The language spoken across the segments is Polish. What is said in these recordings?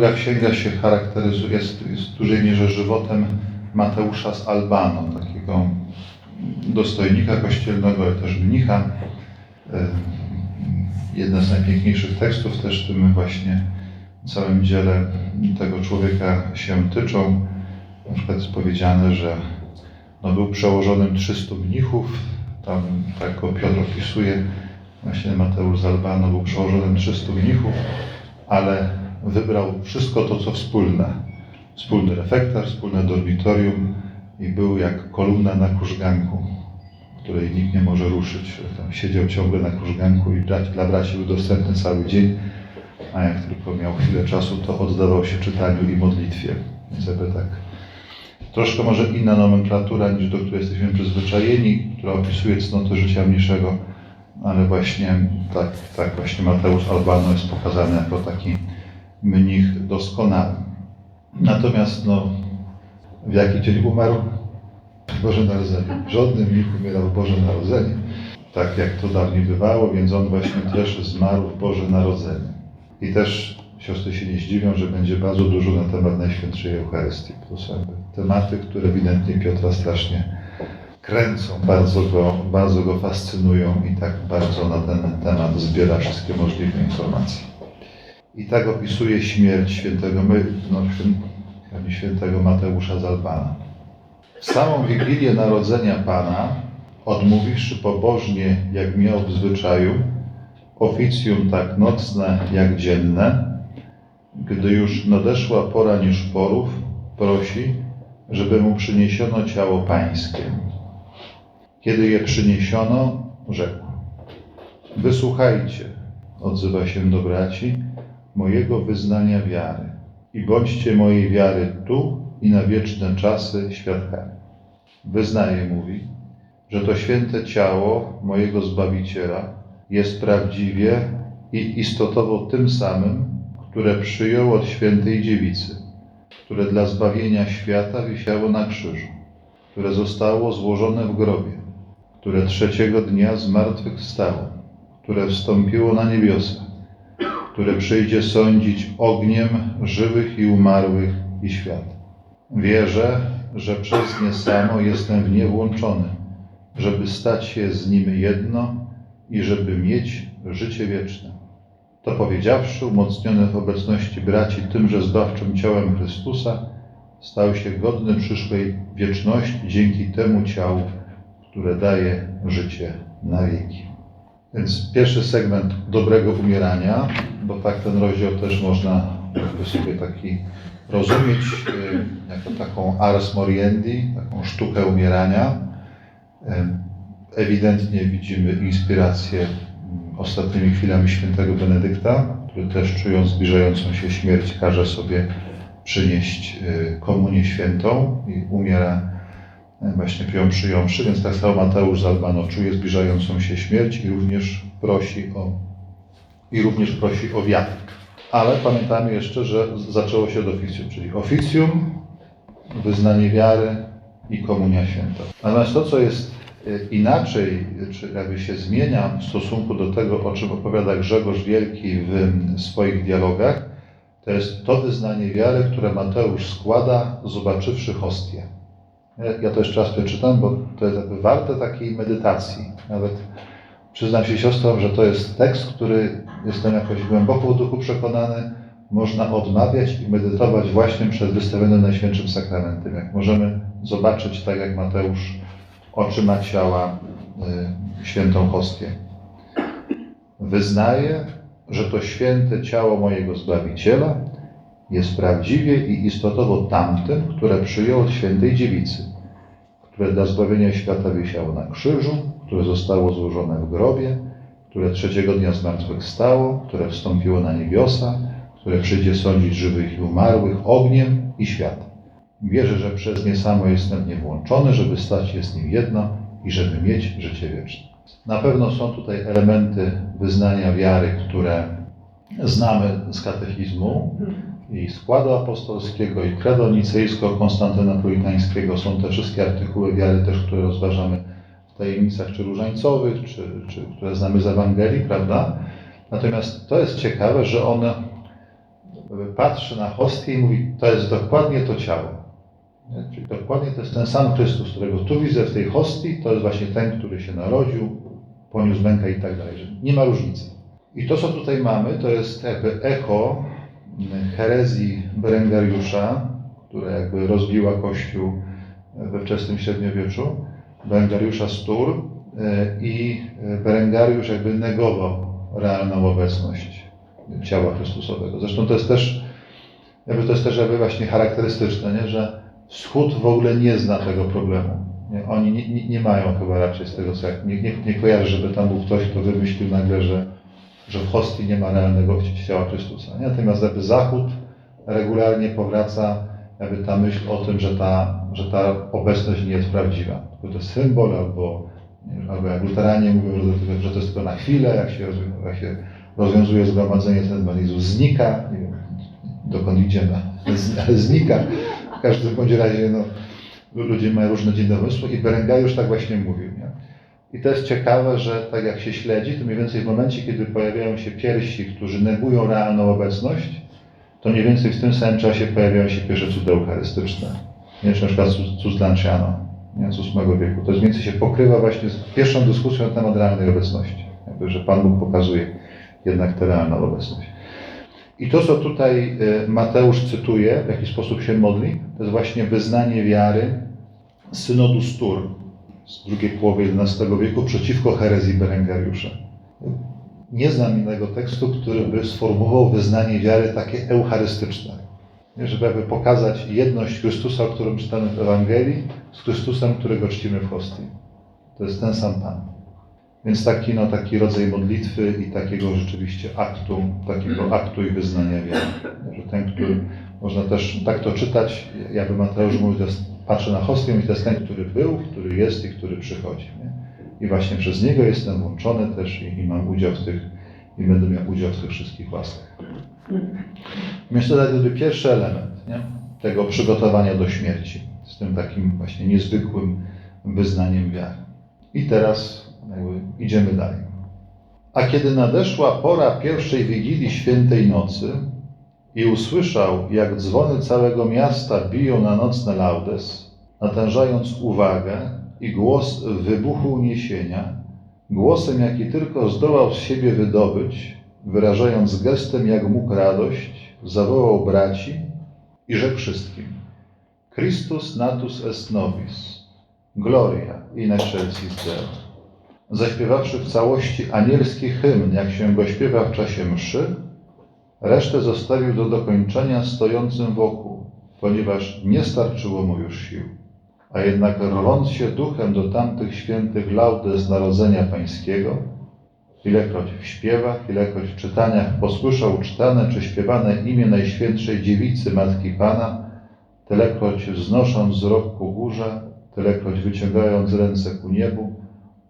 druga księga się charakteryzuje, jest, jest w dużej mierze żywotem Mateusza z Albano, takiego dostojnika kościelnego, też mnicha. E, Jedne z najpiękniejszych tekstów też w tym właśnie całym dziele tego człowieka się tyczą. Na przykład jest powiedziane, że no, był przełożonym 300 mnichów, tam tak go Piotr opisuje, właśnie Mateusz z Albano był przełożonym 300 mnichów, ale wybrał wszystko to, co wspólne. Wspólny refektarz, wspólne dormitorium i był jak kolumna na kurzganku, której nikt nie może ruszyć. Tam siedział ciągle na kurzganku i dla braci był dostępny cały dzień, a jak tylko miał chwilę czasu, to oddawał się czytaniu i modlitwie. Więc tak troszkę może inna nomenklatura niż do której jesteśmy przyzwyczajeni, która opisuje cnoty życia mniejszego, ale właśnie tak, tak właśnie Mateusz Albano jest pokazany jako taki mnich doskonały. Natomiast no, w jaki dzień umarł? Boże Narodzenie. Żadny mnich umierał w Boże Narodzenie, tak jak to dawniej bywało, więc on właśnie też zmarł w Boże Narodzenie. I też siostry się nie zdziwią, że będzie bardzo dużo na temat Najświętszej Eucharystii. To są tematy, które ewidentnie Piotra strasznie kręcą, bardzo go, bardzo go fascynują i tak bardzo na ten temat zbiera wszystkie możliwe informacje. I tak opisuje śmierć świętego, no, świę- świętego Mateusza z Albana. W samą Wigilię Narodzenia Pana, odmówiwszy pobożnie, jak miał w zwyczaju, oficjum tak nocne jak dzienne, gdy już nadeszła pora nieszporów, prosi, żeby mu przyniesiono ciało pańskie. Kiedy je przyniesiono, rzekł: Wysłuchajcie, odzywa się do braci, mojego wyznania wiary i bądźcie mojej wiary tu i na wieczne czasy świadkami. Wyznaję, mówi, że to święte ciało mojego Zbawiciela jest prawdziwie i istotowo tym samym, które przyjął od świętej dziewicy, które dla zbawienia świata wisiało na krzyżu, które zostało złożone w grobie, które trzeciego dnia zmartwychwstało, które wstąpiło na niebiosa, które przyjdzie sądzić ogniem żywych i umarłych i świat. Wierzę, że przez nie samo jestem w nie włączony, żeby stać się z nim jedno i żeby mieć życie wieczne. To powiedziawszy, umocniony w obecności braci tymże zbawczym ciałem Chrystusa, stał się godny przyszłej wieczności dzięki temu ciału, które daje życie na wieki. Więc pierwszy segment dobrego umierania, bo tak ten rozdział też można sobie taki rozumieć y, jako taką ars moriendi, taką sztukę umierania. Y, Ewidentnie widzimy inspirację mm, ostatnimi chwilami świętego Benedykta, który też czując zbliżającą się śmierć każe sobie przynieść y, komunię świętą i umiera właśnie ją przyjąwszy, więc tak samo Mateusz z Albano czuje zbliżającą się śmierć i również prosi o, i również prosi o wiatr. Ale pamiętamy jeszcze, że zaczęło się od oficjum, czyli oficjum, wyznanie wiary i komunia święta. Natomiast to, co jest y, inaczej, czy jakby się zmienia w stosunku do tego, o czym opowiada Grzegorz Wielki w swoich dialogach, to jest to wyznanie wiary, które Mateusz składa, zobaczywszy hostię. Ja- to jeszcze raz przeczytam, bo to jest warte takiej medytacji. Nawet przyznam się siostrom, że to jest tekst, który jestem jakoś głęboko w duchu przekonany, można odmawiać i medytować właśnie przed wystawionym Najświętszym Sakramentem. Jak możemy zobaczyć, tak jak Mateusz, oczyma ciała y, świętą hostię. Wyznaję, że to święte ciało mojego Zbawiciela jest prawdziwie i istotowo tamtym, które przyjął od świętej dziewicy, które dla zbawienia świata wisiało na krzyżu, które zostało złożone w grobie, które trzeciego dnia zmartwychwstało, które wstąpiło na niebiosa, które przyjdzie sądzić żywych i umarłych ogniem i światem. Wierzę, że przez nie samo jestem w nie włączony, żeby stać się z nim jedno i żeby mieć życie wieczne. Na pewno są tutaj elementy wyznania wiary, które znamy z katechizmu i składu apostolskiego, i credo nicejsko-konstantynopolitańskiego. Są te wszystkie artykuły wiary też, które rozważamy tajemnicach czy różańcowych, czy, czy które znamy z Ewangelii, prawda? Natomiast to jest ciekawe, że one patrzy na hostię i mówi, to jest dokładnie to ciało. Czyli dokładnie to jest ten sam Chrystus, którego tu widzę w tej hostii, to jest właśnie ten, który się narodził, poniósł mękę i tak dalej. Nie ma różnicy. I to, co tutaj mamy, to jest jakby echo herezji Berengariusza, która jakby rozbiła Kościół we wczesnym średniowieczu, Berengariusza z Tur e, i Berengariusz jakby negował realną obecność ciała Chrystusowego. Zresztą to jest też, jakby to jest też jakby właśnie charakterystyczne, nie? że Wschód w ogóle nie zna tego problemu. Nie? Oni nie, nie, nie mają chyba raczej z tego, co jak, nie, nie, nie kojarzy, żeby tam był ktoś, kto wymyślił nagle, że, że w hostii nie ma realnego ciała Chrystusa. Nie? Natomiast jakby Zachód regularnie powraca jakby ta myśl o tym, że ta, że ta obecność nie jest prawdziwa. Tylko to jest symbol, albo, albo jak luteranie mówią, że, że to jest tylko na chwilę, jak się, jak się rozwiązuje zgromadzenie, ten Jezus znika, nie wiem dokąd idzie, no, ale znika. W każdym bądź razie no, ludzie mają różne dziwne domysły i Berengajusz tak właśnie mówił. Nie? I to jest ciekawe, że tak jak się śledzi, to mniej więcej w momencie, kiedy pojawiają się pierwsi, którzy negują realną obecność, to mniej więcej w tym samym czasie pojawiają się pierwsze cuda eucharystyczne. Nie, czy na przykład cud Lanciano, nie, z VIII wieku. To jest więcej się pokrywa właśnie z pierwszą dyskusją na temat realnej obecności. Jakby, że Pan Bóg pokazuje jednak tę realną obecność. I to, co tutaj e, Mateusz cytuje, w jaki sposób się modli, to jest właśnie wyznanie wiary synodu Stur z drugiej połowy XI wieku przeciwko herezji Berengariusza. Nie znam innego tekstu, który by sformułował wyznanie wiary takie eucharystyczne. Żeby pokazać jedność Chrystusa, o którym czytamy w Ewangelii, z Chrystusem, którego czcimy w hostii. To jest ten sam Pan. Więc taki, no, taki rodzaj modlitwy i takiego rzeczywiście aktu, takiego aktu i wyznania wiary. Że ten, który można też tak to czytać, jakby Mateusz mówił, patrzę na hostię i to jest ten, który był, który jest i który przychodzi. Nie? I właśnie przez niego jestem włączony też i, i mam udział w tych, i będę miał udział w tych wszystkich łaskach. Więc to jakby pierwszy element nie? tego przygotowania do śmierci, z tym takim właśnie niezwykłym wyznaniem wiary. I teraz jakby idziemy dalej. A kiedy nadeszła pora pierwszej wigilii świętej nocy i usłyszał, jak dzwony całego miasta biją na nocne laudes, natężając uwagę i głos wybuchu uniesienia, głosem, jaki tylko zdołał z siebie wydobyć, wyrażając gestem, jak mógł radość, zawołał braci i rzekł wszystkim: Christus natus est nobis, gloria in excelsis Deo zaśpiewawszy w całości anielski hymn, jak się go śpiewa w czasie mszy, resztę zostawił do dokończenia stojącym wokół, ponieważ nie starczyło mu już sił. A jednak rwąc się duchem do tamtych świętych laudes Narodzenia Pańskiego, ilekroć w śpiewach, ilekroć w czytaniach posłyszał czytane czy śpiewane imię Najświętszej Dziewicy Matki Pana, tylekroć wznosząc wzrok ku górze, tylekroć wyciągając ręce ku niebu,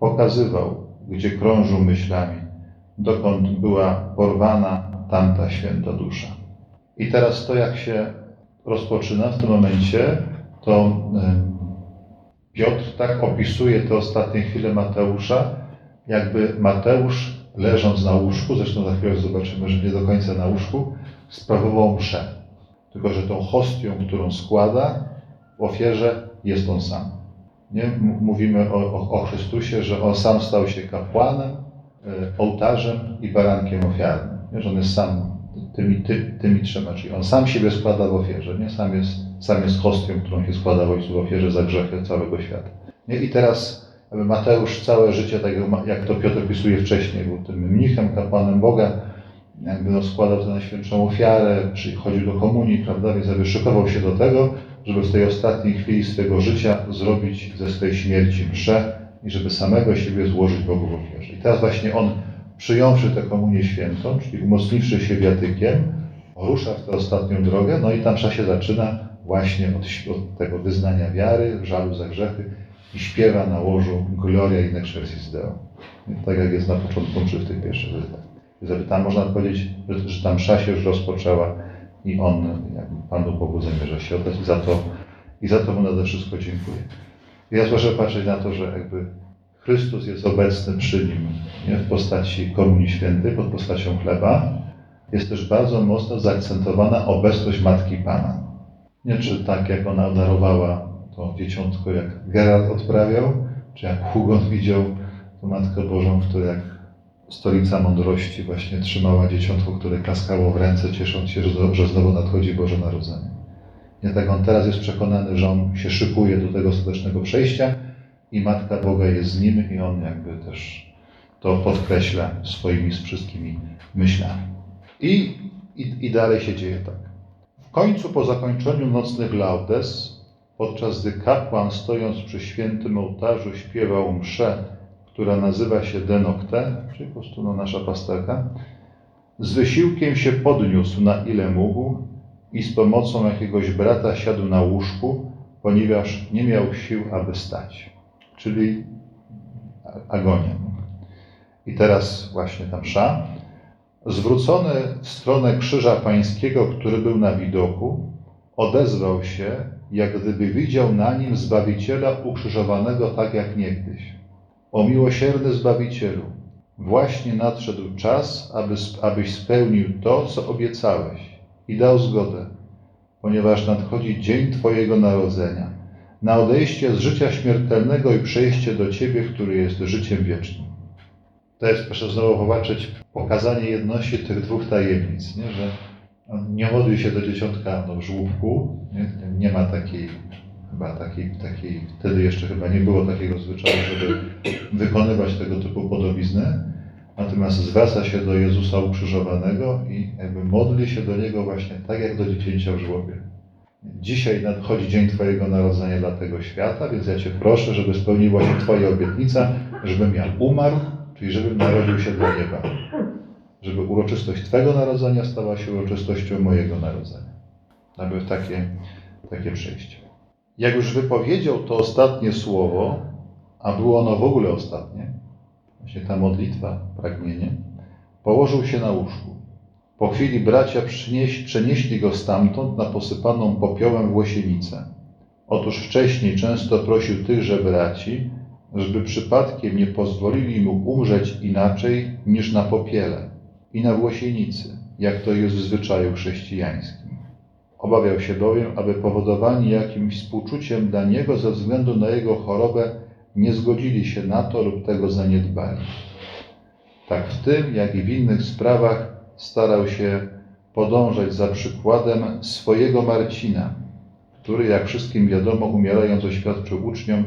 pokazywał, gdzie krążył myślami, dokąd była porwana tamta święta dusza. I teraz to, jak się rozpoczyna w tym momencie, to Piotr tak opisuje te ostatnie chwile Mateusza, jakby Mateusz leżąc na łóżku, zresztą za chwilę zobaczymy, że nie do końca na łóżku, sprawował mszę. Tylko, że tą hostią, którą składa w ofierze, jest on sam. Nie? Mówimy o, o, o Chrystusie, że On sam stał się kapłanem, e, ołtarzem i barankiem ofiarnym. Nie? Że On jest sam tymi, ty, tymi trzema, czyli On sam siebie składa w ofierze, nie? Sam, jest, sam jest hostią, którą się składa w Ojcu w ofierze za grzechy całego świata. Nie? I teraz Mateusz całe życie, tak jak to Piotr opisuje wcześniej, był tym mnichem, kapłanem Boga, jakby składał tę najświętszą ofiarę, chodził do komunii, prawda, więc jakby szykował się do tego, żeby w tej ostatniej chwili swojego życia zrobić ze swej śmierci mszę i żeby samego siebie złożyć Bogu w ofierze. I teraz właśnie on, przyjąwszy tę komunię świętą, czyli umocniwszy się wiatykiem, rusza w tę ostatnią drogę, no i tam msza się zaczyna właśnie od, od tego wyznania wiary, żalu za grzechy i śpiewa na łożu Gloria in excelsis Deo. Tak jak jest na początku mszy w tych pierwszych wyznaniach. Tam można powiedzieć, że, że ta msza się już rozpoczęła i on jakby Panu Bogu zamierza się oddać i za to, i za to mu nade wszystko dziękuję. Ja proszę patrzeć na to, że jakby Chrystus jest obecny przy nim nie? w postaci Komunii Świętej, pod postacią chleba jest też bardzo mocno zaakcentowana obecność Matki Pana. Nie czy tak, jak ona darowała to dzieciątko, jak Gerard odprawiał, czy jak Hugon widział tą Matkę Bożą, która jak stolica mądrości właśnie trzymała dzieciątko, które klaskało w ręce, ciesząc się, że, znowu nadchodzi Boże Narodzenie. Nie tak on teraz jest przekonany, że on się szykuje do tego ostatecznego przejścia i Matka Boga jest z nim i on jakby też to podkreśla swoimi wszystkimi myślami. I, i, I dalej się dzieje tak. W końcu po zakończeniu nocnych laudes, podczas gdy kapłan stojąc przy świętym ołtarzu śpiewał mszę, która nazywa się Denokte, czyli po prostu no, nasza pasterka, z wysiłkiem się podniósł na ile mógł i z pomocą jakiegoś brata siadł na łóżku, ponieważ nie miał sił, aby stać. Czyli agonia. I teraz właśnie ta msza. Zwrócony w stronę krzyża pańskiego, który był na widoku, odezwał się, jak gdyby widział na nim Zbawiciela ukrzyżowanego tak jak niegdyś. O miłosierny Zbawicielu, właśnie nadszedł czas, aby, abyś spełnił to, co obiecałeś i dał zgodę, ponieważ nadchodzi dzień Twojego narodzenia, na odejście z życia śmiertelnego i przejście do Ciebie, który jest życiem wiecznym. To jest, proszę znowu popatrzeć, pokazanie jedności tych dwóch tajemnic, nie? że nie modlił się do dzieciątka no, w żłóbku, nie? nie ma takiej, chyba takiej, takiej, wtedy jeszcze chyba nie było takiego zwyczaju, żeby wykonywać tego typu podobizny, natomiast zwraca się do Jezusa ukrzyżowanego i jakby modli się do Niego właśnie tak jak do dziecięcia w żłobie. Dzisiaj nadchodzi dzień Twojego narodzenia dla tego świata, więc ja Cię proszę, żeby spełniła się Twoja obietnica, żebym ja umarł, czyli żebym narodził się dla nieba. Żeby uroczystość Twego narodzenia stała się uroczystością mojego narodzenia. Aby takie, takie przejście. Jak już wypowiedział to ostatnie słowo, a było ono w ogóle ostatnie, właśnie ta modlitwa, pragnienie, położył się na łóżku. Po chwili bracia przynieś, przenieśli go stamtąd na posypaną popiołem włosienicę. Otóż wcześniej często prosił tychże braci, żeby przypadkiem nie pozwolili mu umrzeć inaczej niż na popiele i na włosienicy, jak to jest w zwyczaju chrześcijańskim. Obawiał się bowiem, aby powodowani jakimś współczuciem dla niego ze względu na jego chorobę nie zgodzili się na to lub tego zaniedbali. Tak w tym, jak i w innych sprawach starał się podążać za przykładem swojego Marcina, który, jak wszystkim wiadomo, umierając oświadczył uczniom,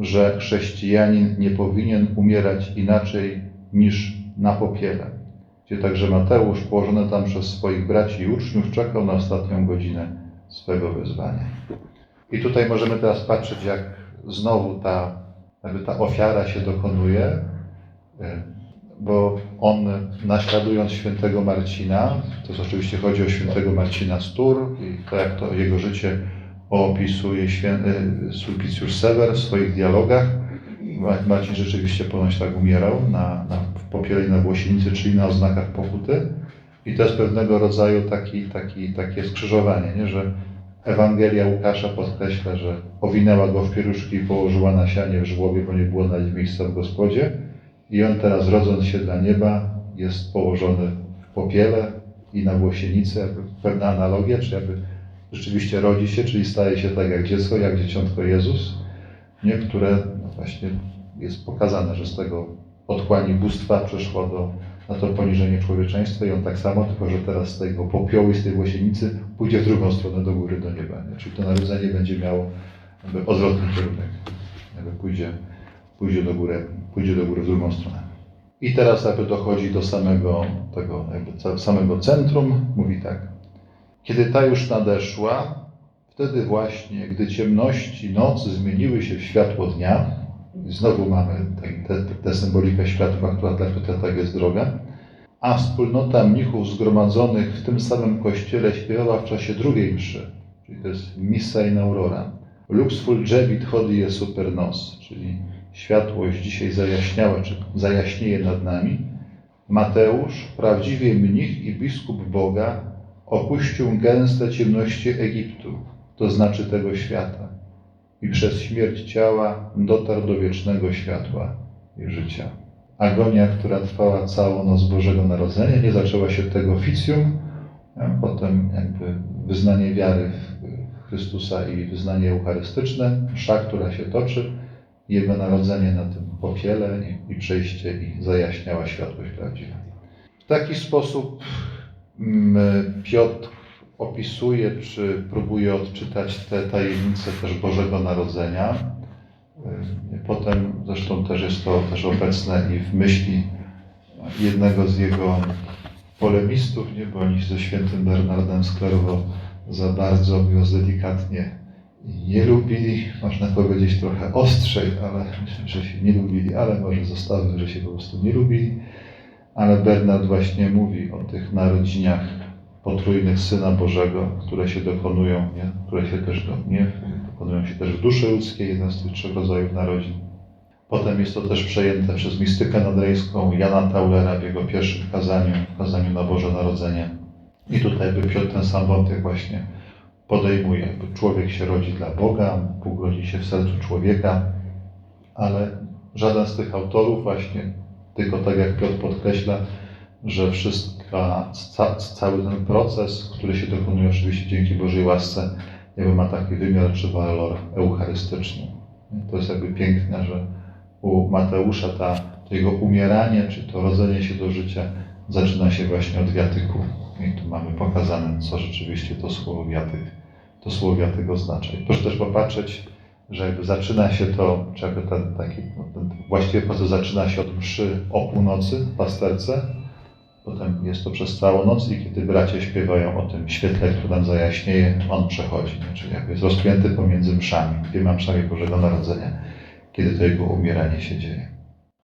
że chrześcijanin nie powinien umierać inaczej niż na popiele. Gdzie także Mateusz, położony tam przez swoich braci i uczniów, czekał na ostatnią godzinę swego wezwania. I tutaj możemy teraz patrzeć, jak znowu ta, jakby ta ofiara się dokonuje, bo on naśladując świętego Marcina, to jest oczywiście chodzi o świętego Marcina z Tur i to jak to jego życie opisuje święty Sulpicjusz Sewer w swoich dialogach. Marcin rzeczywiście ponoć tak umierał na, na, w popiele na włosienicy, czyli na oznakach pokuty. I to jest pewnego rodzaju taki, taki, takie skrzyżowanie, nie? że Ewangelia Łukasza podkreśla, że owinęła go w pieruszki i położyła na sianie w żłobie, bo nie było na nim miejsca w gospodzie. I on teraz, rodząc się dla nieba, jest położony w popiele i na włosienicy, pewna analogia, czy jakby rzeczywiście rodzi się, czyli staje się tak jak dziecko, jak dzieciątko Jezus, nie? które no właśnie jest pokazane, że z tego otchłani bóstwa przeszło do, na to poniżenie człowieczeństwa i on tak samo, tylko że teraz z tego popiołu i z tej łosienicy pójdzie w drugą stronę do góry, do nieba. Nie? Czyli to narodzenie będzie miało jakby odwrotny kierunek. Jakby pójdzie, pójdzie, do góry, pójdzie do góry w drugą stronę. I teraz jakby dochodzi do samego tego, jakby samego centrum. Mówi tak. Kiedy ta już nadeszła, wtedy właśnie, gdy ciemności nocy zmieniły się w światło dnia, znowu mamy tę symbolikę światła, która dla Piotra tak jest droga, a wspólnota mnichów zgromadzonych w tym samym kościele śpiewała w czasie drugiej mszy, czyli to jest Missa in Aurora. Lux fulgevit hodie super nos, czyli światłość dzisiaj zajaśniała, czy zajaśnieje nad nami. Mateusz, prawdziwie mnich i biskup Boga, opuścił gęste ciemności Egiptu, to znaczy tego świata, i przez śmierć ciała dotarł do wiecznego światła i życia. agonia, która trwała całą noc Bożego Narodzenia. Nie zaczęła się tego oficjum, potem jakby wyznanie wiary w Chrystusa i wyznanie eucharystyczne, msza, która się toczy, Jego narodzenie na tym popiele i, przejście i zajaśniała światłość prawdziwa. W taki sposób mm, Piotr opisuje, czy próbuje odczytać te tajemnice też Bożego Narodzenia. Y, Potem zresztą też jest to też obecne i w myśli jednego z jego polemistów, nie, bo oni ze świętym Bernardem Clairvaux za bardzo, mówiąc delikatnie, nie lubili, można powiedzieć trochę ostrzej, ale że się nie lubili, ale może zostawmy, że się po prostu nie lubili. Ale Bernard właśnie mówi o tych narodzinach potrójnych Syna Bożego, które się dokonują, nie? które się też do, nie? dokonują się też w duszy ludzkiej, jeden z tych trzech rodzajów narodzin. Potem jest to też przejęte przez mistykę nadrejską Jana Taulera w jego pierwszym kazaniu, w kazaniu na Boże Narodzenie. I tutaj by Piotr ten sam wątek właśnie podejmuje. Człowiek się rodzi dla Boga, Bóg rodzi się w sercu człowieka, ale żaden z tych autorów właśnie, tylko tak jak Piotr podkreśla, że wszystka, ca, cały ten proces, który się dokonuje oczywiście dzięki Bożej łasce, jakby ma taki wymiar czy walor eucharystyczny. To jest jakby piękne, że u Mateusza ta, to jego umieranie, czy to rodzenie się do życia zaczyna się właśnie od wiatyku. I tu mamy pokazane, co rzeczywiście to słowo wiatyk, to słowo wiatyk oznacza. I proszę też popatrzeć, że jakby zaczyna się to, czy ten taki, no, ten właściwy proces zaczyna się od mszy o północy w pasterce, potem jest to przez całą noc i kiedy bracia śpiewają o tym świetle, które nam zajaśnieje, on przechodzi, czyli jakby jest rozpięty pomiędzy mszami, dwiema mszami Bożego Narodzenia, kiedy to jego umieranie się dzieje.